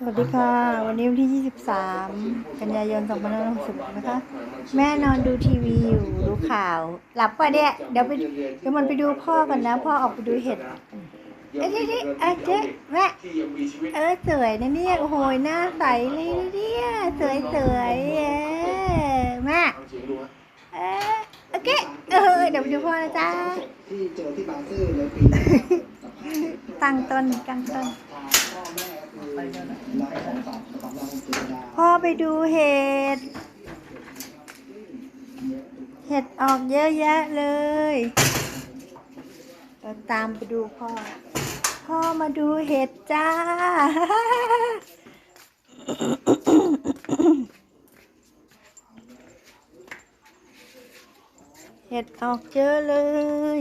สวัสดีค่ะ วันนี้วันที่ 23 กันยายน2560นะคะ แม่นอนดูทีวีอยู่ดูข่าว หลับป่ะเนี่ยเดี๋ยวไปเดี๋ยวมันไปดูพ่อกันนะ พ่อออกไปดูเห็ดเอ้ยนี่เอ้ยเจ๊แม่เออสวยนะเนี่ยโอ้โหหน้าใสเลยนะเนี่ยสวยสวยๆเออแม่เออโอเคเออเดี๋ยวไปดูพ่อนะจ๊ะที่เจอที่บางซื่อในปีนี้ตั้งต้นตั้งต้น พ่อไปดูเห็ด เห็ดออกเยอะแยะเลยเราตามไปดูพ่อ พ่อมาดูเห็ดจ้า เห็ดออกเยอะเลย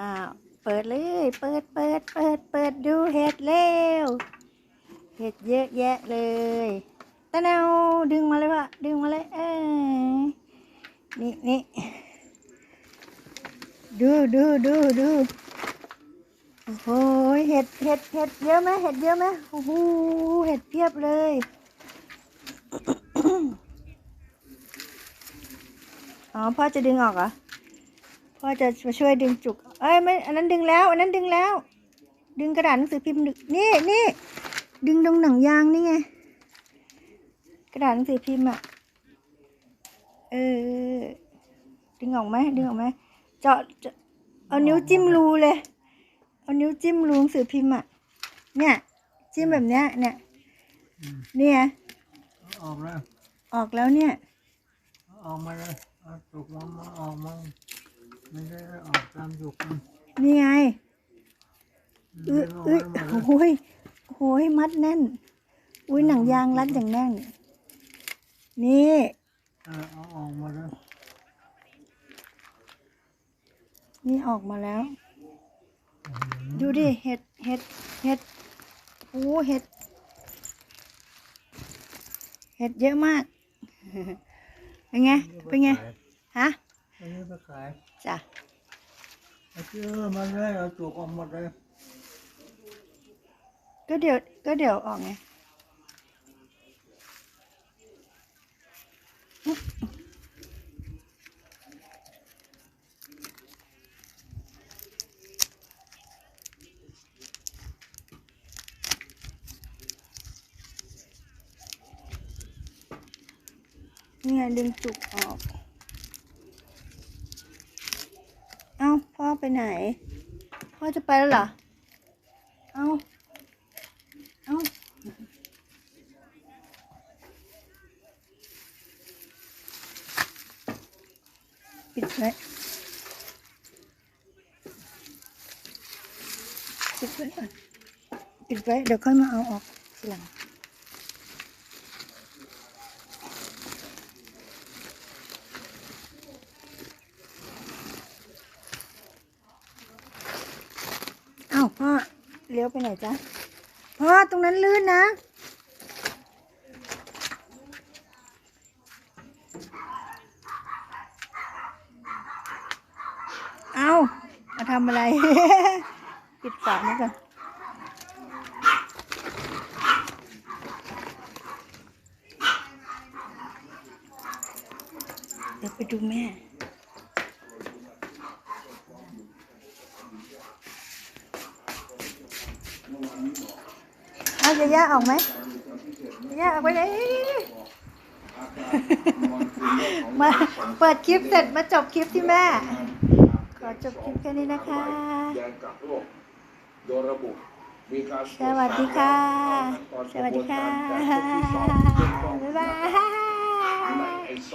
อ้าวเปิดเลย เปิดเปิดเปิดเปิดดูเห็ดเร็วเห็ดเยอะแยะเลยตะแนวดึงมาเลยวะดึงมาเลยเอ้ยนี่นี่ดูดูดูดูโอ้โหเห็ดเห็ดเห็ดเยอะไหมเห็ดเยอะไหมโอ้โหเห็ดเพียบเลยอ๋อพ่อจะดึงออกเหรอ พ่อจะมาช่วยดึงจุก เอ้ยไม่อันนั้นดึงแล้ว อันนั้นดึงแล้ว ดึงกระดาษหนังสือพิมพ์ดึงนี่นี่ดึงตรงหนังยางนี่ไงกระดาษหนังสือพิมพ์อะเออดึงออกไหมดึงออกไหมเจาะเจาะเอานิ้วจิ้มรูเลย เอานิ้วจิ้มรูหนังสือพิมพ์อะเนี่ย จิ้มแบบเนี้ย เนี่ยเนี่ยออกแล้ว ออกแล้วเนี่ย ออกมาเลยเอาจุกมันมาออกมา ไม่ได้ออกตามจุกมันนี่ไงไม่อุ้ยได้ออกอุ้ยให้หมดเลยโอ้ยโอ้ยมัดแน่น อุ้ยหนังยางรัดอย่างแน่น นี่เออเอาออกมาเลยนี่ออกมาแล้ว ดูดิ เห็ด เห็ด เห็ด โอ้เห็ด เห็ดเยอะมาก เป็นไง เป็นไง ฮะ อันนี้ไปขายจ้ะเอาเชื่อมาเลยเอาจุกออกหมดเลยก็เดี๋ยวก็เดี๋ยวออกไงนี่ไงดึงจุกออก เอ้าพ่อไปไหน พ่อจะไปแล้วเหรอ เอาเอาปิดไว้ปิดไว้ก่อนปิดไว้ เดี๋ยวค่อยมาเอาออกทีหลัง พ่อเลี้ยวไปไหนจ๊ะพ่อตรงนั้นลื่นนะ เอามาทำอะไร ปิดฝานี่ก่อนเดี๋ยวไปดูแม่ เอาจะย่าออกไหมย่าออกไปไหนมาเปิดคลิปเสร็จมาจบคลิปที่แม่ ขอจบคลิปแค่นี้นะคะแดนกักโรคโดยระบุมีการสวัสดีค่ะตอนสวัสดีค่ะกระบวนการแบบทดสอบเบื้องต้นบ๊ายบายในไอซ์